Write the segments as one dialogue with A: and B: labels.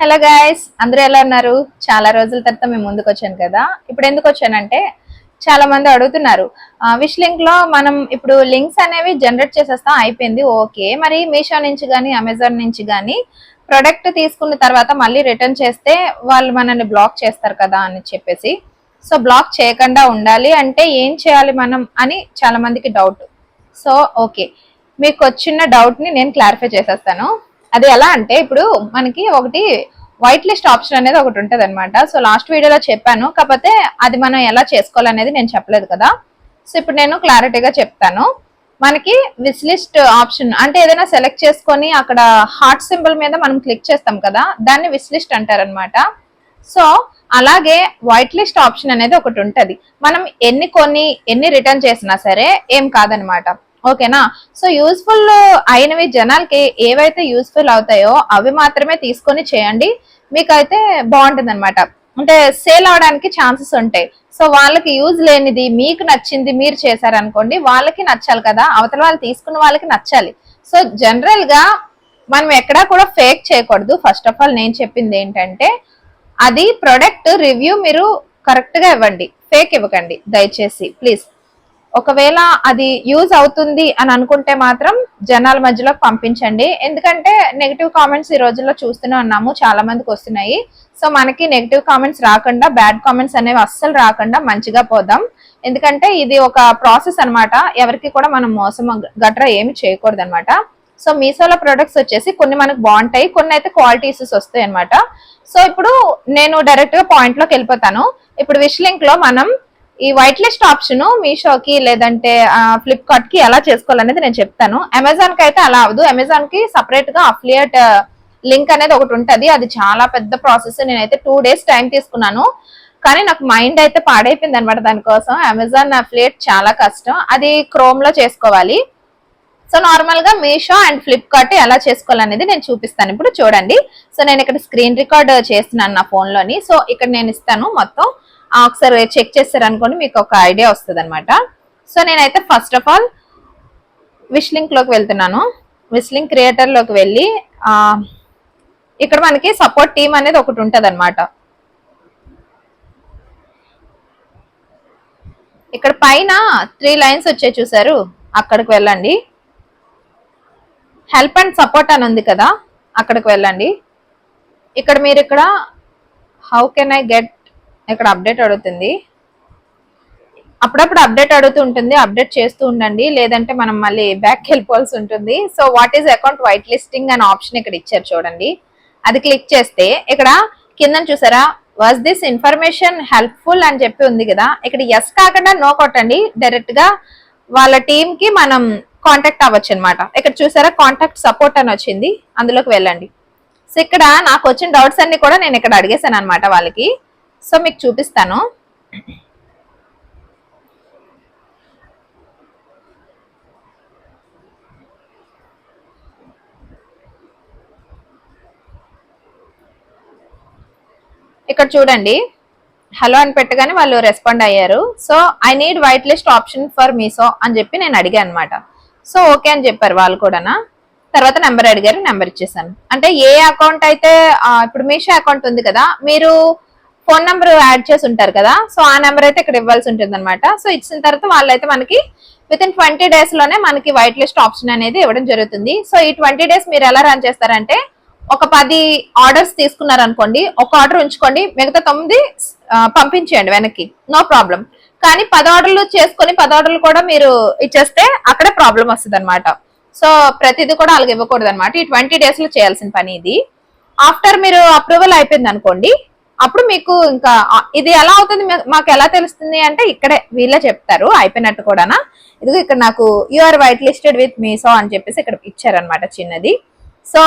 A: Hello guys అందరూ ఎలా ఉన్నారు? చాలా రోజుల తర్వాత మేము ముందుకు వచ్చాను కదా. ఇప్పుడు ఎందుకు వచ్చానంటే చాలా మంది అడుగుతున్నారు. విష్ లింక్లో మనం ఇప్పుడు లింక్స్ అనేవి జనరేట్ చేసేస్తాం అయిపోయింది ఓకే. మరి మీషో నుంచి కానీ అమెజాన్ నుంచి కానీ ప్రొడక్ట్ తీసుకున్న తర్వాత మళ్ళీ రిటర్న్ చేస్తే వాళ్ళు మనల్ని బ్లాక్ చేస్తారు కదా అని చెప్పేసి. సో బ్లాక్ చేయకుండా ఉండాలి అంటే ఏం చేయాలి మనం అని చాలా మందికి డౌట్ సో ఓకే. మీకు వచ్చిన డౌట్ని నేను క్లారిఫై చేసేస్తాను. అది ఎలా అంటే ఇప్పుడు మనకి ఒకటి వైట్ లిస్ట్ ఆప్షన్ అనేది ఒకటి ఉంటుంది అనమాట సో లాస్ట్ వీడియోలో చెప్పాను. కాకపోతే అది మనం ఎలా చేసుకోవాలనేది నేను చెప్పలేదు కదా. సో ఇప్పుడు నేను క్లారిటీగా చెప్తాను. మనకి విస్ లిస్ట్ ఆప్షన్ అంటే ఏదైనా సెలెక్ట్ చేసుకొని అక్కడ హార్ట్ సింబల్ మీద మనం క్లిక్ చేస్తాం కదా దాన్ని విస్ లిస్ట్ అంటారనమాట సో అలాగే వైట్ లిస్ట్ ఆప్షన్ అనేది ఒకటి ఉంటుంది. మనం ఎన్ని కొన్ని ఎన్ని రిటర్న్ చేసినా సరే ఏం కాదనమాట ఓకేనా? సో యూస్ఫుల్ అయినవి జనాలకి ఏవైతే యూస్ఫుల్ అవుతాయో అవి మాత్రమే తీసుకొని చేయండి. మీకైతే బాగుంటుంది అనమాట అంటే సేల్ అవడానికి ఛాన్సెస్ ఉంటాయి. సో వాళ్ళకి యూజ్ లేనిది మీకు నచ్చింది మీరు చేశారనుకోండి వాళ్ళకి నచ్చాలి కదా. అవతల వాళ్ళు తీసుకున్న వాళ్ళకి నచ్చాలి. సో జనరల్గా మనం ఎక్కడా కూడా ఫేక్ చేయకూడదు. ఫస్ట్ ఆఫ్ ఆల్ నేను చెప్పింది ఏంటంటే అది ప్రొడక్ట్ రివ్యూ మీరు కరెక్ట్గా ఇవ్వండి. ఫేక్ ఇవ్వకండి. దయచేసి ప్లీజ్ ఒకవేళ అది యూజ్ అవుతుంది అని అనుకుంటే మాత్రం జనాల మధ్యలోకి పంపించండి. ఎందుకంటే నెగిటివ్ కామెంట్స్ ఈ రోజుల్లో చూస్తూనే ఉన్నాము. చాలా మందికి వస్తున్నాయి. సో మనకి నెగిటివ్ కామెంట్స్ రాకుండా బ్యాడ్ కామెంట్స్ అనేవి అస్సలు రాకుండా మంచిగా పోదాం. ఎందుకంటే ఇది ఒక ప్రాసెస్ అన్నమాట. ఎవరికి కూడా మనం మోసం గట్రా ఏమి చేయకూడదు అనమాట సో మీషోలో ప్రొడక్ట్స్ వచ్చేసి కొన్ని మనకు బాగుంటాయి కొన్ని అయితే క్వాలిటీ ఇష్యూస్ వస్తాయి అనమాట సో ఇప్పుడు నేను డైరెక్ట్గా పాయింట్లోకి వెళ్ళిపోతాను. ఇప్పుడు విష్లో మనం ఈ వైట్ లిస్ట్ ఆప్షన్ మీషోకి లేదంటే ఫ్లిప్కార్ట్కి ఎలా చేసుకోవాలనేది నేను చెప్తాను. అమెజాన్కి అయితే అలా అవదు అమెజాన్కి సపరేట్గా అఫిలియేట్ లింక్ అనేది ఒకటి ఉంటది. అది చాలా పెద్ద ప్రాసెస్ నేనైతే టూ డేస్ టైం తీసుకున్నాను. కానీ నాకు మైండ్ అయితే పాడైపోయింది అనమాట దానికోసం. అమెజాన్ అఫిలియేట్ చాలా కష్టం. అది క్రోమ్లో చేసుకోవాలి. సో నార్మల్గా మీషో అండ్ ఫ్లిప్కార్ట్ ఎలా చేసుకోవాలనేది నేను చూపిస్తాను. ఇప్పుడు చూడండి. సో నేను ఇక్కడ స్క్రీన్ రికార్డ్ చేస్తున్నాను నా ఫోన్లోని. సో ఇక్కడ నేను ఇస్తాను మొత్తం. ఒకసారి చెక్ చేస్తారు అనుకోండి మీకు ఒక ఐడియా వస్తుంది అనమాట సో నేనైతే ఫస్ట్ ఆఫ్ ఆల్ విష్లోకి వెళ్తున్నాను. విస్లింక్ క్రియేటర్లోకి క్రియేటర్లోకి వెళ్ళి ఇక్కడ మనకి సపోర్ట్ టీమ్ అనేది ఒకటి ఉంటది ఇక్కడ పైన త్రీ లైన్స్ వచ్చే చూసారు. అక్కడికి వెళ్ళండి. హెల్ప్ అండ్ సపోర్ట్ అని ఉంది కదా అక్కడికి వెళ్ళండి. ఇక్కడ మీరు ఇక్కడ హౌ కెన్ ఐ గెట్ ఇక్కడ అప్డేట్ అడుగుతుంది. అప్పుడప్పుడు అప్డేట్ అడుగుతూ ఉంటుంది. అప్డేట్ చేస్తూ ఉండండి. లేదంటే మనం మళ్ళీ బ్యాక్ వెళ్ళిపోవాల్సి ఉంటుంది. So what is account white listing అనే ఆప్షన్ ఇక్కడ ఇచ్చారు చూడండి. అది క్లిక్ చేస్తే ఇక్కడ కింద చూసారా? వాజ్ దిస్ ఇన్ఫర్మేషన్ హెల్ప్ఫుల్ అని చెప్పి ఉంది కదా. ఇక్కడ ఎస్ కాకుండా నో కొట్టండి. డైరెక్ట్గా వాళ్ళ టీమ్కి మనం కాంటాక్ట్ అవ్వచ్చు అనమాట ఇక్కడ చూసారా? కాంటాక్ట్ సపోర్ట్ అని వచ్చింది. అందులోకి వెళ్ళండి. సో ఇక్కడ నాకు వచ్చిన డౌట్స్ అన్ని కూడా నేను ఇక్కడ అడిగేశాను అనమాట వాళ్ళకి. సో మీకు చూపిస్తాను. ఇక్కడ చూడండి. హలో అని పెట్టగానే వాళ్ళు రెస్పాండ్ అయ్యారు. So I need white list option for Meesho అని చెప్పి నేను అడిగాను అనమాట సో ఓకే అని చెప్పారు వాళ్ళు కూడానా? తర్వాత నెంబర్ అడిగారు నెంబర్ ఇచ్చేసాను. అంటే ఏ అకౌంట్ అయితే ఇప్పుడు మీషో అకౌంట్ ఉంది కదా మీరు ఫోన్ నెంబర్ యాడ్ చేసి ఉంటారు కదా సో ఆ నెంబర్ అయితే ఇక్కడ ఇవ్వాల్సి ఉంటుంది అనమాట సో ఇచ్చిన తర్వాత వాళ్ళైతే మనకి విత్ ఇన్ ట్వంటీ డేస్లోనే మనకి వైట్ లిస్ట్ ఆప్షన్ అనేది ఇవ్వడం జరుగుతుంది. సో ఈ ట్వంటీ డేస్ మీరు ఎలా రన్ చేస్తారంటే ఒక పది ఆర్డర్స్ తీసుకున్నారు అనుకోండి ఒక ఆర్డర్ ఉంచుకోండి మిగతా తొమ్మిది పంపించేయండి వెనక్కి. నో ప్రాబ్లం కానీ పది ఆర్డర్లు చేసుకొని పది ఆర్డర్లు కూడా మీరు ఇచ్చేస్తే అక్కడే ప్రాబ్లం వస్తుంది అనమాట సో ప్రతిదీ కూడా అలాగే ఇవ్వకూడదు అనమాట ఈ ట్వంటీ డేస్లో చేయాల్సిన పని ఇది. ఆఫ్టర్ మీరు అప్రూవల్ అయిపోయింది అనుకోండి అప్పుడు మీకు ఇంకా ఇది ఎలా అవుతుంది మాకు ఎలా తెలుస్తుంది అంటే ఇక్కడే వీళ్ళే చెప్తారు అయిపోయినట్టు కూడానా? ఇదిగో ఇక్కడ నాకు you are white listed with Meesho అని చెప్పేసి ఇక్కడ ఇచ్చారనమాట చిన్నది. సో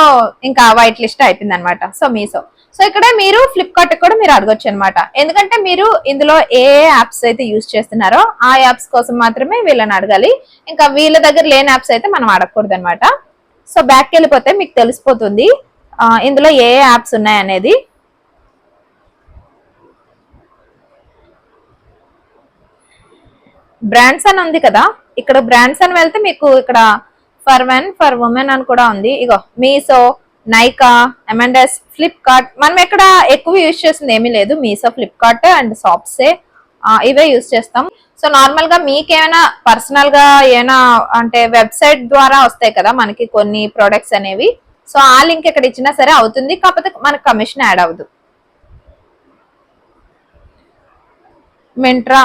A: ఇంకా వైట్ లిస్ట్ అయిపోయింది అనమాట సో మీసో సో ఇక్కడ మీరు ఫ్లిప్కార్ట్ కూడా మీరు అడగొచ్చు అనమాట ఎందుకంటే మీరు ఇందులో ఏ యాప్స్ అయితే యూజ్ చేస్తున్నారో ఆ యాప్స్ కోసం మాత్రమే వీళ్ళని అడగాలి. ఇంకా వీళ్ళ దగ్గర లేని యాప్స్ అయితే మనం అడగకూడదు అనమాట సో బ్యాక్కి వెళ్ళిపోతే మీకు తెలిసిపోతుంది ఇందులో ఏ యాప్స్ ఉన్నాయనేది. బ్రాండ్స్ అని ఉంది కదా? ఇక్కడ బ్రాండ్స్ అని వెళ్తే మీకు ఇక్కడ ఫర్ మెన్ ఫర్ ఉమెన్ అని కూడా ఉంది. ఇగో మీసో నైకా అమెండస్ ఫ్లిప్కార్ట్ మనం ఎక్కడ ఎక్కువ యూజ్ చేసింది ఏమీ లేదు. మీసో ఫ్లిప్కార్ట్ అండ్ షాప్సే ఇవే యూజ్ చేస్తాం. సో నార్మల్గా మీకేమైనా పర్సనల్గా ఏమైనా అంటే వెబ్సైట్ ద్వారా వస్తాయి కదా మనకి కొన్ని ప్రొడక్ట్స్ అనేవి. సో ఆ లింక్ ఇక్కడ ఇచ్చినా సరే అవుతుంది. కాకపోతే మనకి కమిషన్ యాడ్ అవ్వదు. మింట్రా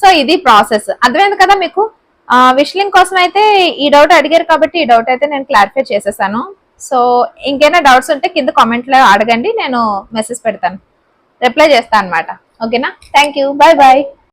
A: సో ఇది ప్రాసెస్. అర్థమైంది కదా మీకు? విష్లింగ్ కోసం అయితే ఈ డౌట్ అడిగారు కాబట్టి ఈ డౌట్ అయితే నేను క్లారిఫై చేసేసాను. సో ఇంకేమైనా డౌట్స్ ఉంటే కింద కామెంట్లో అడగండి నేను మెసేజ్ పెడతాను. రిప్లై చేస్తాను అనమాట ఓకేనా? Thank you. Bye bye